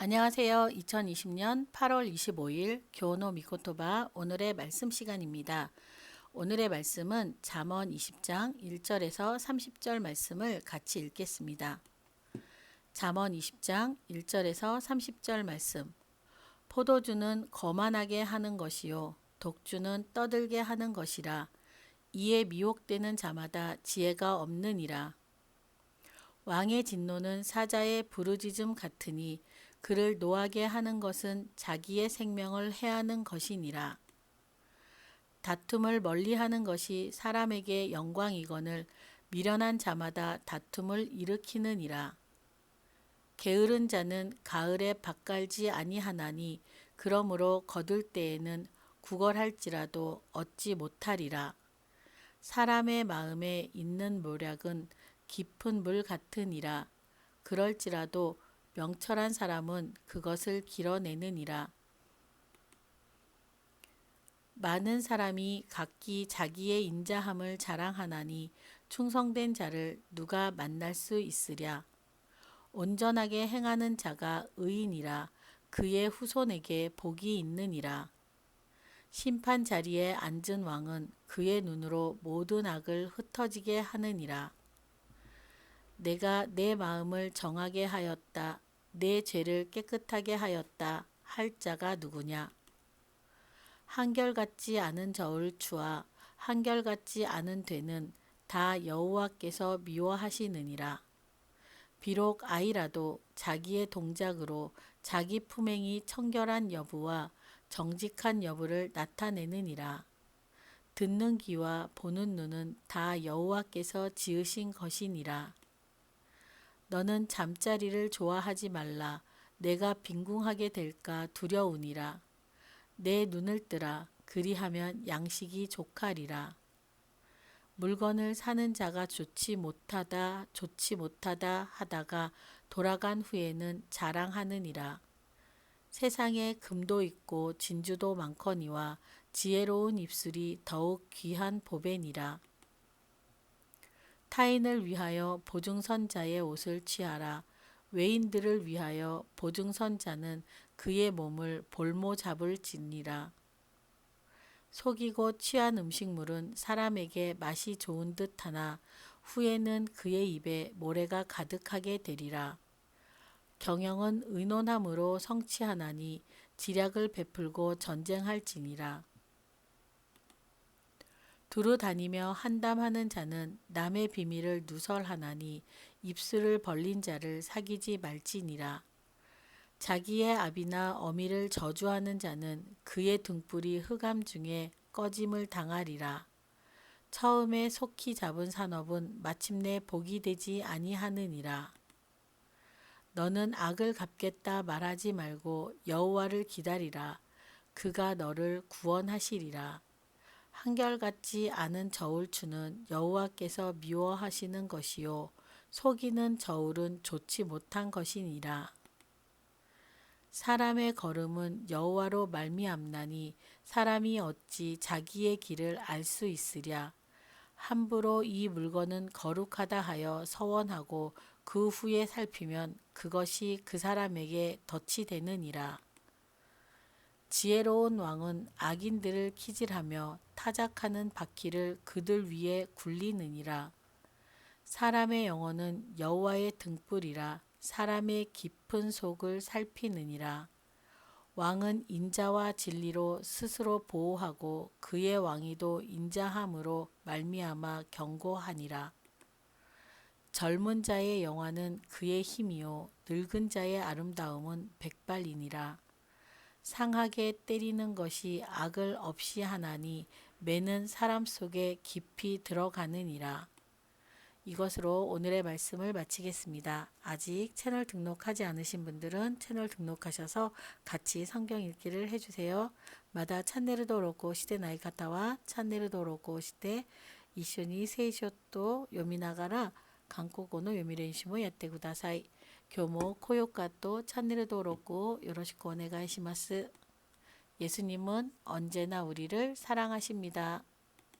안녕하세요. 2020년 8월 25일 교노 미코토바 오늘의 말씀 시간입니다. 오늘의 말씀은 잠언 20장 1절에서 30절 말씀을 같이 읽겠습니다. 잠언 20장 1절에서 30절 말씀. 포도주는 거만하게 하는 것이요 독주는 떠들게 하는 것이라 이에 미혹되는 자마다 지혜가 없느니라. 왕의 진노는 사자의 부르짖음 같으니 그를 노하게 하는 것은 자기의 생명을 해하는 것이니라. 다툼을 멀리하는 것이 사람에게 영광이거늘 미련한 자마다 다툼을 일으키느니라. 게으른 자는 가을에 밭갈지 아니하나니 그러므로 거둘 때에는 구걸할지라도 얻지 못하리라. 사람의 마음에 있는 모략은 깊은 물 같으니라. 그럴지라도 명철한 사람은 그것을 길어내느니라. 많은 사람이 각기 자기의 인자함을 자랑하나니 충성된 자를 누가 만날 수 있으랴. 온전하게 행하는 자가 의인이라 그의 후손에게 복이 있느니라. 심판 자리에 앉은 왕은 그의 눈으로 모든 악을 흩어지게 하느니라. 내가 내 마음을 정하게 하였다. 내 죄를 깨끗하게 하였다. 할 자가 누구냐? 한결같지 않은 저울 추와 한결같지 않은 되는 다 여호와께서 미워하시느니라. 비록 아이라도 자기의 동작으로 자기 품행이 청결한 여부와 정직한 여부를 나타내느니라. 듣는 귀와 보는 눈은 다 여호와께서 지으신 것이니라. 너는 잠자리를 좋아하지 말라. 내가 빈궁하게 될까 두려우니라. 내 눈을 뜨라. 그리하면 양식이 족하리라. 물건을 사는 자가 좋지 못하다, 좋지 못하다 하다가 돌아간 후에는 자랑하느니라. 세상에 금도 있고 진주도 많거니와 지혜로운 입술이 더욱 귀한 보배니라. 타인을 위하여 보증선자의 옷을 취하라. 외인들을 위하여 보증선자는 그의 몸을 볼모 잡을 지니라. 속이고 취한 음식물은 사람에게 맛이 좋은 듯하나 후에는 그의 입에 모래가 가득하게 되리라. 경영은 의논함으로 성취하나니 지략을 베풀고 전쟁할지니라. 두루 다니며 한담하는 자는 남의 비밀을 누설하나니 입술을 벌린 자를 사귀지 말지니라. 자기의 아비나 어미를 저주하는 자는 그의 등불이 흑암 중에 꺼짐을 당하리라. 처음에 속히 잡은 산업은 마침내 복이 되지 아니하느니라. 너는 악을 갚겠다 말하지 말고 여호와를 기다리라. 그가 너를 구원하시리라. 한결같지 않은 저울추는 여호와께서 미워하시는 것이요 속이는 저울은 좋지 못한 것이니라. 사람의 걸음은 여호와로 말미암나니 사람이 어찌 자기의 길을 알 수 있으랴. 함부로 이 물건은 거룩하다 하여 서원하고 그 후에 살피면 그것이 그 사람에게 덫이 되느니라. 지혜로운 왕은 악인들을 키질하며 타작하는 바퀴를 그들 위에 굴리느니라. 사람의 영혼은 여호와의 등불이라 사람의 깊은 속을 살피느니라. 왕은 인자와 진리로 스스로 보호하고 그의 왕위도 인자함으로 말미암아 경고하니라. 젊은 자의 영화는 그의 힘이요 늙은 자의 아름다움은 백발이니라. 상하게 때리는 것이 악을 없이 하나니 매는 사람 속에 깊이 들어가느니라. 이것으로 오늘의 말씀을 마치겠습니다. 아직 채널 등록하지 않으신 분들은 채널 등록하셔서 같이 성경 읽기를 해주세요. 마다 찬네르도 로고 시대 나이가타와 찬네르도 로고 시대 이슈니 세이쇼또 요미나가라 강코고노 요미렌시모 야떼구다사이 교모 코요카또 찬네르도 로고 요로시코 오네가이시마스 예수님은 언제나 우리를 사랑하십니다.